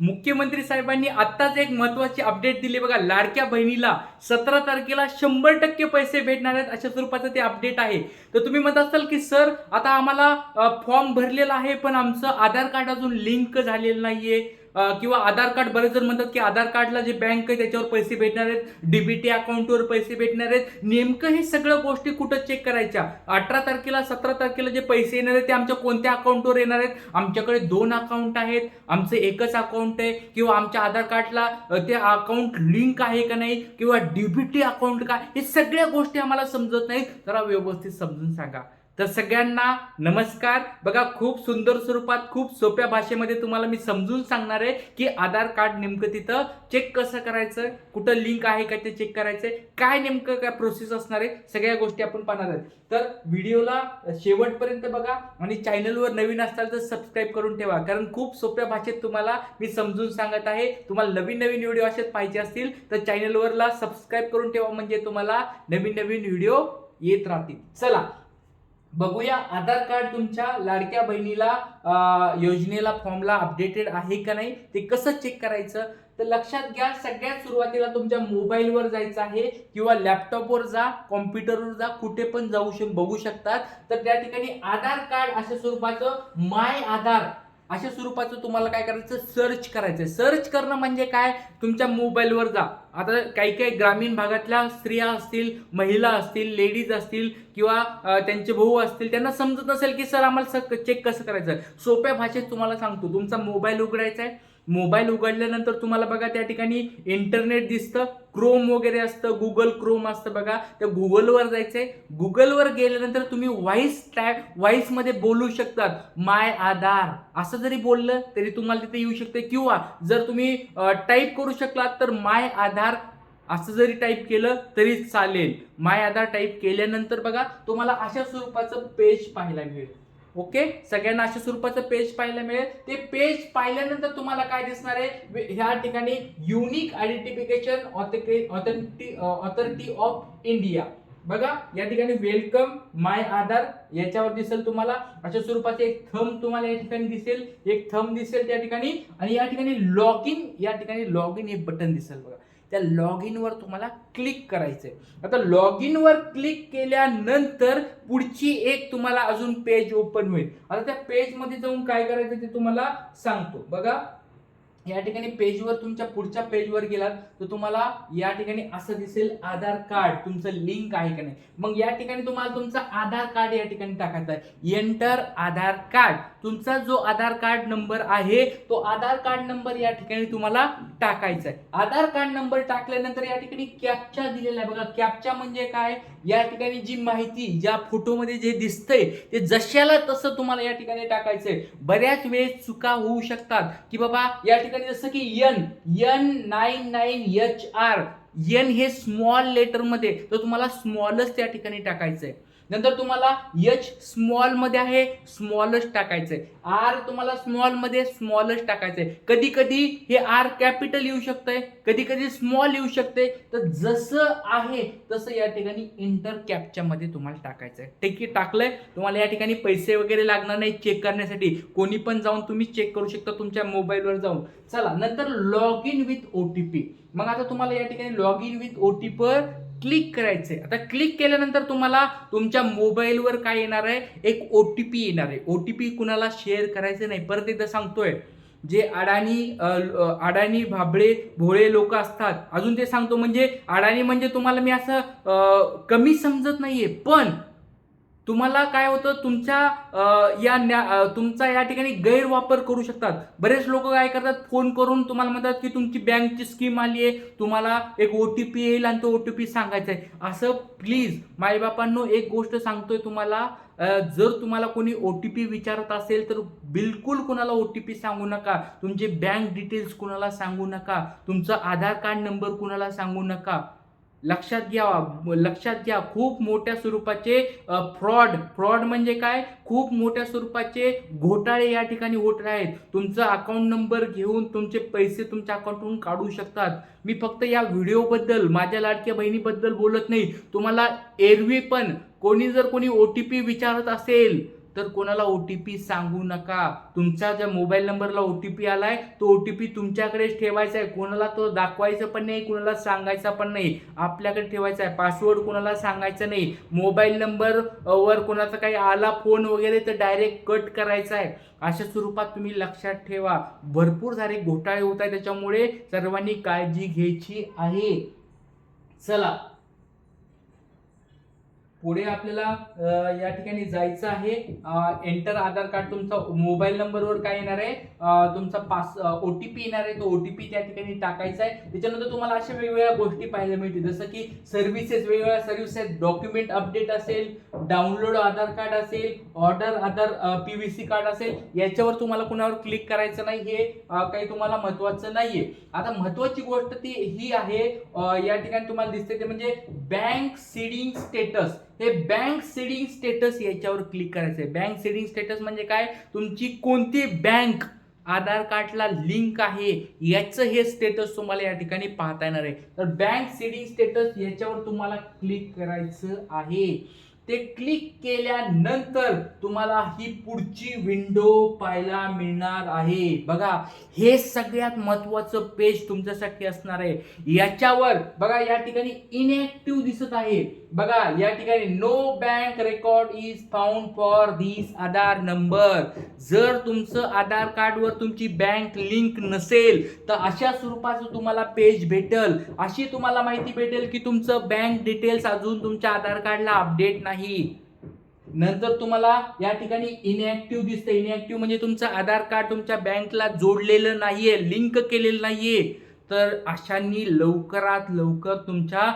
मुख्यमंत्री साहेबांनी आत्ताच एक महत्वाची अपडेट दिली. बघा लाडक्या बहिणीला सतरा तारखेला शंभर टक्के पैसे भेटणार आहेत अशा स्वरूपाचं ते अपडेट आहे. तर तुम्ही म्हणत असाल की सर आता आम्हाला फॉर्म भरलेला आहे पण आमचं आधार कार्ड अजून लिंक झालेलं नाहीये. आहे किंवा आधार कार्ड बरेच जण म्हणतात की आधार कार्डला जे बँक आहे त्याच्यावर पैसे भेटणार आहेत डीबीटी अकाउंटवर पैसे भेटणार आहेत. नेमकं हे सगळं गोष्टी कुठं चेक करायच्या? अठरा तारखेला सतरा तारखेला जे पैसे येणार आहेत ते आमच्या कोणत्या अकाउंटवर येणार आहेत? आमच्याकडे दोन अकाउंट आहेत. आमचं एकच अकाउंट आहे. किंवा आमच्या आधार कार्डला ते अकाउंट लिंक आहे का नाही? किंवा डीबीटी अकाउंट काय हे सगळ्या गोष्टी आम्हाला समजत नाहीत. जरा व्यवस्थित समजून सांगा. तर सगळ्यांना नमस्कार. बघा खूप सुंदर स्वरूपात खूप सोप्या भाषेमध्ये तुम्हाला मी समजून सांगणार आहे की आधार कार्ड नेमकं तिथं चेक कसं करायचं कुठं लिंक आहे का ते चेक करायचं काय नेमकं काय प्रोसेस असणार आहे सगळ्या गोष्टी आपण पाहणार आहेत. तर व्हिडिओला शेवटपर्यंत बघा आणि चॅनलवर नवीन असाल तर सबस्क्राईब करून ठेवा. कारण खूप सोप्या भाषेत तुम्हाला मी समजून सांगत आहे. तुम्हाला नवीन नवीन व्हिडिओ असेच पाहिजे असतील तर चॅनलवरला सबस्क्राईब करून ठेवा म्हणजे तुम्हाला नवीन नवीन व्हिडिओ येत राहतील. चला बघूया आधार कार्ड तुमच्या लाडक्या बहिणीला योजनेला फॉर्मला अपडेटेड आहे का नाही ते कसं चेक करायचं? तर लक्षात घ्या सगळ्यात सुरुवातीला तुमच्या मोबाईलवर जायचं आहे किंवा लॅपटॉपवर जा कॉम्प्युटरवर जा कुठे पण जाऊ शक बघू शकतात. तर त्या ठिकाणी आधार कार्ड अशा स्वरूपाचं माय आधार अशा स्वरूपाचं तुम्हाला काय करायचं? सर्च करायचं सर्च करणं म्हणजे काय? तुमच्या मोबाईलवर जा. आता काही काही ग्रामीण भागातल्या स्त्रिया असतील महिला असतील लेडीज असतील किंवा त्यांचे भाऊ असतील त्यांना समजत नसेल की सर आम्हाला चेक कसं करायचं? सोप्या भाषेत तुम्हाला सांगतो. तुमचा मोबाईल उघडायचा आहे मोबाईल उघडल्यानंतर तुम्हाला बघा त्या ठिकाणी इंटरनेट दिसतं क्रोम वगैरे असतं गुगल क्रोम असतं बघा. त्या गुगलवर जायचंय. गुगलवर गेल्यानंतर तुम्ही व्हॉइस टॅग व्हॉइसमध्ये बोलू शकतात. माय आधार असं जरी बोललं तरी तुम्हाला तिथे येऊ शकते किंवा जर तुम्ही टाईप करू शकलात तर माय आधार असं जरी टाईप केलं तरी चालेल. माय आधार टाईप केल्यानंतर बघा तुम्हाला अशा स्वरूपाचं पेज पाहायला मिळेल. ओके सगळ्यांना अशा स्वरूपाचं पेज पाहायला मिळेल. ते पेज पाहिल्यानंतर तुम्हाला काय दिसणार आहे? ह्या ठिकाणी unique identification authenticity authority of India बघा या ठिकाणी वेलकम माय आधार याच्यावर दिसेल तुम्हाला. अशा स्वरूपाचे एक थंब तुम्हाला या ठिकाणी दिसेल. एक थंब दिसेल त्या ठिकाणी. आणि या ठिकाणी लॉग इन या ठिकाणी लॉग इन हे बटन दिसेल बघा. त्या लॉग इनवर तुम्हाला क्लिक करायचंय. आता लॉग इनवर क्लिक केल्यानंतर पुढची एक तुम्हाला अजून पेज ओपन होईल. आता त्या पेजमध्ये जाऊन काय करायचं ते तुम्हाला सांगतो. बघा या ठिकाणी पेजवर तुमच्या पुढच्या पेजवर गेलात तर तुम्हाला या ठिकाणी असं दिसेल आधार कार्ड. तुमचं लिंक आहे का नाही? मग या ठिकाणी तुम्हाला तुमचं आधार कार्ड या ठिकाणी टाकायचं आहे. Enter Aadhaar card. तुमचा जो आधार कार्ड नंबर आहे तो आधार कार्ड नंबर या ठिकाणी तुम्हाला टाकायचा आहे. आधार कार्ड नंबर टाकल्यानंतर या ठिकाणी कॅप्चा दिलेला आहे. बघा कॅप्चा म्हणजे काय? या ठिकाणी जी माहिती ज्या फोटोमध्ये जे दिसतंय ते जशाला तसं तुम्हाला या ठिकाणी टाकायचंय. बऱ्याच वेळेस चुका होऊ शकतात. की बाबा या ठिकाणी जसं की N N nine nine H R N हे स्मॉल लेटरमध्ये तर तुम्हाला स्मॉलच त्या ठिकाणी टाकायचं आहे नंतर तुम्हाला एच स्मॉलमध्ये आहे स्मॉलच टाकायचंय. आर तुम्हाला स्मॉलमध्ये स्मॉलच टाकायचंय. कधी कधी हे आर कॅपिटल येऊ शकतंय कधी कधी स्मॉल येऊ शकते तर जसं आहे तसं या ठिकाणी इंटर कॅपच्या मध्ये तुम्हाला टाकायचंय. ठीक आहे टाकलंय. तुम्हाला या ठिकाणी पैसे वगैरे लागणार नाही चेक करण्यासाठी. कोणी पण जाऊन तुम्ही चेक करू शकता तुमच्या मोबाईलवर जाऊन. चला नंतर log in with O T P मग आता तुम्हाला या ठिकाणी log in with O T P click करायचंय. आता क्लिक केल्यानंतर तुम्हाला तुमच्या मोबाईलवर काय येणार आहे? एक ओ टी पी येणार आहे. ओ टी पी कुणाला शेअर करायचं नाही. परत एकदा सांगतोय. जे अडाणी अडाणी भाबळे भोळे लोक असतात. अजून ते सांगतो म्हणजे अडाणी म्हणजे तुम्हाला मी असं कमी समजत नाहीये. पण तुम्हाला काय होतं तुमच्या या न्या तुमचा या ठिकाणी गैरवापर करू शकतात. बरेच लोक काय करतात फोन करून तुम्हाला म्हणतात की तुमची बँकची स्कीम आली आहे तुम्हाला एक ओ टी पी येईल आणि तो ओ टी पी सांगायचा आहे असं प्लीज माईबापांनो एक गोष्ट सांगतोय तुम्हाला जर तुम्हाला कोणी ओ टी पी विचारत असेल तर बिलकुल कुणाला ओ टी पी सांगू नका. तुमचे बँक डिटेल्स कुणाला सांगू नका. तुमचा आधार कार्ड नंबर कुणाला सांगू नका. लक्षात घ्या लक्षात घ्या खूप मोठ्या स्वरूपाचे फ्रॉड फ्रॉड म्हणजे काय? खूप मोठ्या स्वरूपाचे घोटाळे या ठिकाणी होत आहेत तुमचा अकाउंट नंबर घेऊन तुमचे पैसे तुमच्या अकाउंटवरून काढू शकतात. मी फक्त या व्हिडिओबद्दल माझ्या लाडक्या बहिणीबद्दल बोलत नाही. तुम्हाला एरवी पण कोणी जर कोणी ओ टी पी विचारत असेल तर कोणाला ओ टी पी सांगू नका. तुमचा ज्या मोबाईल नंबरला ओ टी पी आलाय तो ओ टी पी तुमच्याकडेच ठेवायचा आहे. कोणाला तो दाखवायचा पण नाही कोणाला सांगायचा पण नाही. आपल्याकडे ठेवायचा आहे. पासवर्ड कोणाला सांगायचं नाही. मोबाईल नंबर वर कोणाचा काही आला फोन वगैरे तर डायरेक्ट कट करायचा आहे. अशा स्वरूपात तुम्ही लक्षात ठेवा. भरपूर सारे घोटाळे होत आहे त्याच्यामुळे सर्वांनी काळजी घ्यायची आहे. चला. पुढे आपल्याला या ठिकाणी जायचं आहे. एंटर आधार कार्ड तुमचा मोबाईल नंबरवर काय येणार आहे? तुमचा पास ओ टी पी येणार आहे तो ओ टी पी त्या ठिकाणी टाकायचा आहे. त्याच्यानंतर तुम्हाला अशा वेगवेगळ्या गोष्टी पाहायला मिळतील. जसं की सर्व्हिसेस वेगवेगळ्या सर्व्हिसेस डॉक्युमेंट अपडेट असेल डाउनलोड आधार कार्ड असेल ऑर्डर आधार पीव्हीसी कार्ड असेल याच्यावर तुम्हाला कुणावर क्लिक करायचं नाही हे काही तुम्हाला महत्वाचं नाहीये. आता महत्वाची गोष्ट ती ही आहे या ठिकाणी तुम्हाला दिसते ते म्हणजे बँक सीडिंग स्टेटस हे बँक सीडिंग स्टेटस याच्यावर क्लिक करायचं आहे बँक सीडिंग स्टेटस म्हणजे काय? तुमची कोणती बँक आधार कार्डला लिंक आहे याचं हे स्टेटस तुम्हाला या ठिकाणी पाहता येणार आहे. तर बँक सीडिंग स्टेटस याच्यावर तुम्हाला क्लिक करायचं आहे. ते क्लिक केल्यानंतर तुम्हाला ही पुढची विंडो पाहायला मिळणार आहे. बघा हे सगळ्यात महत्वाचं पेज तुमच्यासाठी असणार आहे. याच्यावर बघा या ठिकाणी इनॅक्टिव्ह दिसत आहे. बघा या ठिकाणी no bank record is found for this Aadhaar number जर तुमचं आधार कार्डवर तुमची बँक लिंक नसेल तर अशा स्वरूपाचं तुम्हाला पेज भेटल. अशी तुम्हाला माहिती भेटेल की तुमचं बँक डिटेल्स अजून तुमच्या आधार कार्डला अपडेट नाही. नंतर तुम्हाला या ठिकाणी इनॅक्टिव्ह दिसतं इनॅक्टिव्ह म्हणजे तुमचं आधार कार्ड तुमच्या बँकला जोडलेलं नाहीये लिंक केलेलं नाहीये. तर अशांनी लवकरात लवकर तुमच्या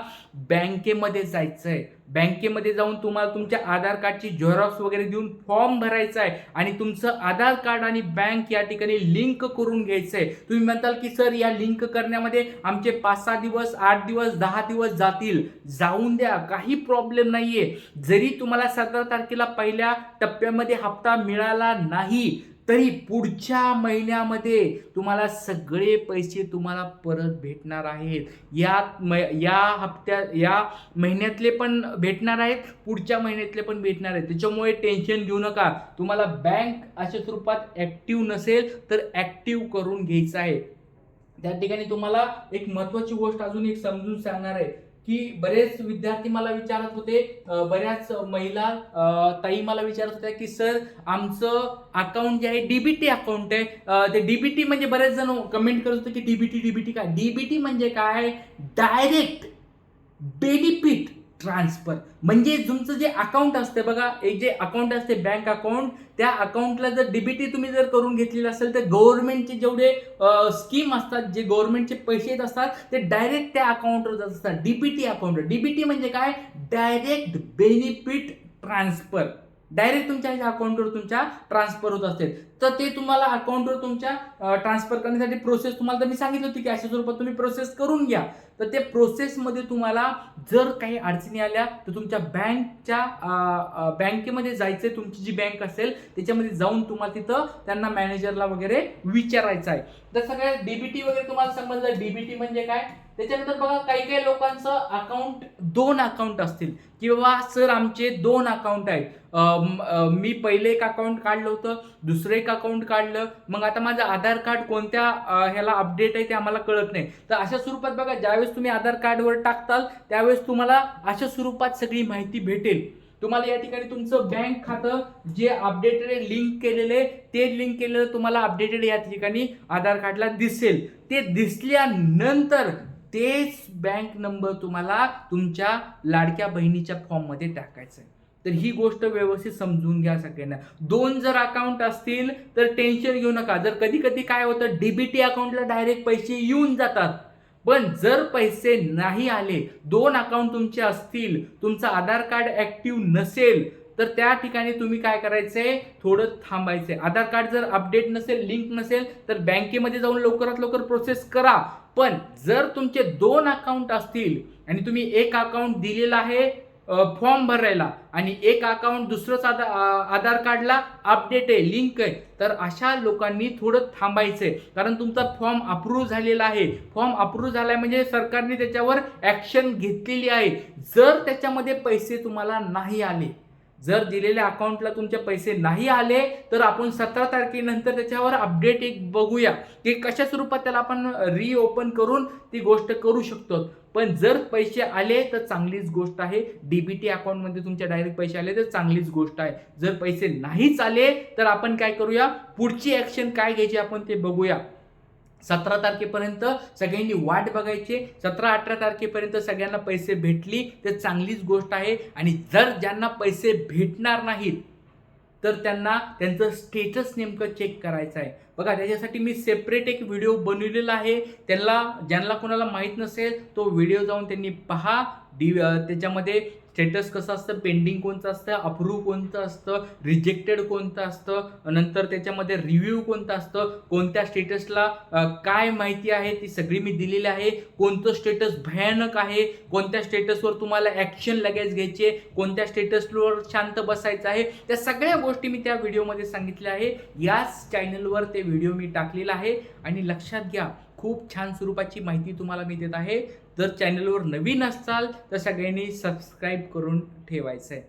बँकेमध्ये जायचं आहे बँकेमध्ये जाऊन तुम्हाला तुमच्या आधार कार्डची झेरॉक्स वगैरे देऊन फॉर्म भरायचा आहे आणि तुमचं आधार कार्ड आणि बँक या ठिकाणी लिंक करून घ्यायचं आहे तुम्ही म्हणताल की सर या लिंक करण्यामध्ये आमचे पाच सहा दिवस आठ दिवस दहा दिवस जातील. जाऊन द्या काही प्रॉब्लेम नाहीये. जरी तुम्हाला सतरा तारखेला पहिल्या टप्प्यामध्ये हप्ता मिळाला नाही तरी पुढच्या महिन्यामध्ये तुम्हाला सगळे पैसे तुम्हाला परत भेटणार आहेत. या म या हप्त्या या महिन्यातले पण भेटणार आहेत पुढच्या महिन्यातले पण भेटणार आहेत. त्याच्यामुळे टेन्शन घेऊ नका. तुम्हाला बँक अशा स्वरूपात ॲक्टिव्ह नसेल तर ॲक्टिव्ह करून घ्यायचं आहे. त्या ठिकाणी तुम्हाला एक महत्त्वाची गोष्ट अजून एक समजून सांगणार आहे. की बरेच विद्यार्थी मला विचारत होते बऱ्याच महिला ताई मला विचारत होत्या की सर आमचं अकाउंट जे आहे डीबीटी अकाउंट आहे. ते डीबीटी म्हणजे बरेच जण कमेंट करत होते की डीबीटी डीबीटी काय? डीबीटी म्हणजे काय? डायरेक्ट बेनिफिट ट्रान्सफर म्हणजे तुमचं जे अकाउंट असते बघा एक जे अकाउंट असते बँक अकाउंट त्या अकाउंटला जर डीबीटी तुम्ही जर करून घेतलेलं असेल तर गव्हर्नमेंटचे जेवढे स्कीम असतात जे गव्हर्नमेंटचे पैसे येत असतात ते डायरेक्ट त्या अकाउंटवर जात असतात. डीबीटी अकाउंट डीबीटी म्हणजे काय? डायरेक्ट बेनिफिट ट्रान्सफर डायरेक्ट तुमच्या ह्या अकाउंटवर तुमच्या ट्रान्सफर होत असते तर ते तुम्हाला अकाउंटवर तुमच्या ट्रान्सफर करण्यासाठी प्रोसेस तुम्हाला तर मी सांगितलं होती की अशा स्वरूपात तुम्ही प्रोसेस करून घ्या. तर ते प्रोसेसमध्ये तुम्हाला जर काही अडचणी आल्या तर तुमच्या बँकच्या बँकेमध्ये जायचं तुमची जी बँक असेल त्याच्यामध्ये जाऊन तुम्हाला तिथं त्यांना मॅनेजरला वगैरे विचारायचं आहे. तर सगळ्या डीबीटी वगैरे तुम्हाला समजलं. डीबीटी म्हणजे काय? त्याच्यानंतर बघा काही काही लोकांचं अकाउंट दोन अकाउंट असतील. की बाबा सर आमचे दोन अकाउंट आहेत. मी पहिले एक अकाउंट काढलं होतं दुसरं एक अकाउंट काढलं. मग आता माझं आधार कार्ड कोणत्या ह्याला अपडेट आहे ते आम्हाला कळत नाही. तर अशा स्वरूपात बघा ज्यावेळेस तुम्ही आधार कार्डवर टाकताल त्यावेळेस तुम्हाला अशा स्वरूपात सगळी माहिती भेटेल. तुम्हाला या ठिकाणी तुमचं बँक खातं जे अपडेटेड लिंक केलेले ते लिंक केलेलं तुम्हाला अपडेटेड या ठिकाणी आधार कार्डला दिसेल. ते दिसल्यानंतर तेच बँक नंबर तुम्हाला तुमच्या लाडक्या बहिणीच्या फॉर्ममध्ये टाकायचं आहे तर ही गोष्ट व्यवस्थित समजून घ्या सगळ्यांना. दोन जर अकाउंट असतील तर टेन्शन घेऊ नका. जर कधी कधी काय होतं डीबीटी अकाउंटला डायरेक्ट पैसे येऊन जातात. पण जर पैसे नाही आले दोन अकाउंट तुमचे असतील तुमचं आधार कार्ड ॲक्टिव्ह नसेल तर त्या ठिकाणी तुम्ही काय करायचंय? थोडं थांबायचंय. आधार कार्ड जर अपडेट नसेल लिंक नसेल तर बँकेमध्ये जाऊन लवकरात लवकर प्रोसेस करा. पण जर तुमचे दोन अकाउंट असतील आणि तुम्ही एक अकाउंट दिलेलं आहे फॉर्म भरायला आणि एक अकाउंट दुसरंच आधा- आधार कार्डला अपडेट आहे लिंक आहे तर अशा लोकांनी थोडं थांबायचं आहे कारण तुमचा फॉर्म अप्रूव्ह झालेला आहे. फॉर्म अप्रूव्ह झालाय म्हणजे सरकारने त्याच्यावर ॲक्शन घेतलेली आहे. जर त्याच्यामध्ये पैसे तुम्हाला नाही आले जर दिलेल्या अकाउंटला तुमचे पैसे नाही आले तर आपण सतरा तारखेनंतर त्याच्यावर अपडेट एक बघूया की कशा स्वरूपात त्याला आपण रिओपन करून ती गोष्ट करू शकतो. पण जर पैसे आले तर चांगलीच गोष्ट आहे. डीबीटी अकाउंटमध्ये तुमच्या डायरेक्ट पैसे आले तर चांगलीच गोष्ट आहे. जर पैसे नाहीच आले तर आपण काय करूया? पुढची ऍक्शन काय घ्यायची आपण ते बघूया. सतरा तारखेपर्यंत सगळ्यांनी वाट बघायची. सतरा अठरा तारखेपर्यंत सगळ्यांना पैसे भेटली. तर चांगलीच गोष्ट आहे. आणि जर ज्यांना पैसे भेटणार नाहीत तर त्यांना त्यांचं स्टेटस नेमकं चेक करायचं आहे. बघा त्याच्यासाठी मी सेपरेट एक व्हिडिओ बनवलेला आहे. त्यांना ज्यांना कोणाला माहीत नसेल तो व्हिडिओ जाऊन त्यांनी पहा. डी त्याच्यामध्ये स्टेटस कसं असतं? पेंडिंग कोणतं असतं? अप्रूव्ह कोणतं असतं? रिजेक्टेड कोणतं असतं? नंतर त्याच्यामध्ये रिव्ह्यू कोणतं असतं? कोणत्या स्टेटसला काय माहिती आहे? ती सगळी मी दिलेली आहे. कोणतं स्टेटस भयानक आहे? कोणत्या स्टेटसवर तुम्हाला ॲक्शन लगेच घ्यायचे? कोणत्या स्टेटसवर शांत बसायचं आहे? त्या सगळ्या गोष्टी मी त्या व्हिडिओमध्ये सांगितल्या आहे. याच चॅनलवर ते व्हिडिओ मी टाकलेला आहे. आणि लक्षात घ्या खूप छान स्वरूपाची माहिती तुम्हाला मी देत आहे. जर चॅनलवर नवीन असाल तर सगळ्यांनी सबस्क्राईब करून ठेवायचं आहे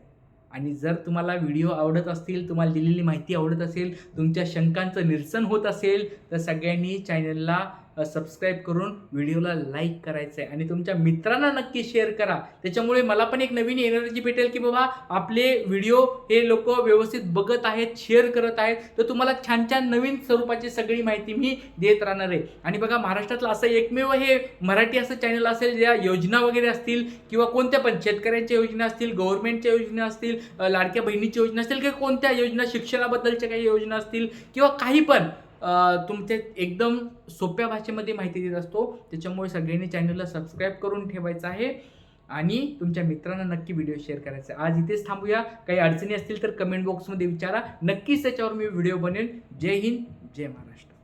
आणि जर तुम्हाला व्हिडिओ आवडत असतील तुम्हाला दिलेली माहिती आवडत असेल तुमच्या शंकांचं निरसन होत असेल तर सगळ्यांनी चॅनलला सबस्क्राईब करून व्हिडिओला लाईक करायचं आहे आणि तुमच्या मित्रांना नक्की शेअर करा. त्याच्यामुळे मला पण एक नवीन एनर्जी भेटेल की बाबा आपले व्हिडिओ हे लोक व्यवस्थित बघत आहेत शेअर करत आहेत. तर तुम्हाला छान छान नवीन स्वरूपाची सगळी माहिती मी देत राहणार आहे. आणि बघा महाराष्ट्रातलं असं एकमेव हे मराठी असं चॅनल असेल ज्या योजना वगैरे असतील किंवा कोणत्या पण शेतकऱ्यांच्या योजना असतील गव्हर्नमेंटच्या योजना असतील लाडक्या बहिणीच्या योजना असतील किंवा कोणत्या योजना शिक्षणाबद्दलच्या काही योजना असतील किंवा काही पण तुमचे एकदम सोप्या भाषेमध्ये माहिती देत असतो. त्याच्यामुळे सगळ्यांनी चॅनलला सबस्क्राईब करून ठेवायचं आहे. आणि तुमच्या मित्रांना नक्की व्हिडिओ शेअर करायचा आहे. आज इथेच थांबूया. काही अडचणी असतील तर कमेंट बॉक्समध्ये विचारा. नक्कीच त्याच्यावर मी व्हिडिओ बनेल जय हिंद जय महाराष्ट्र.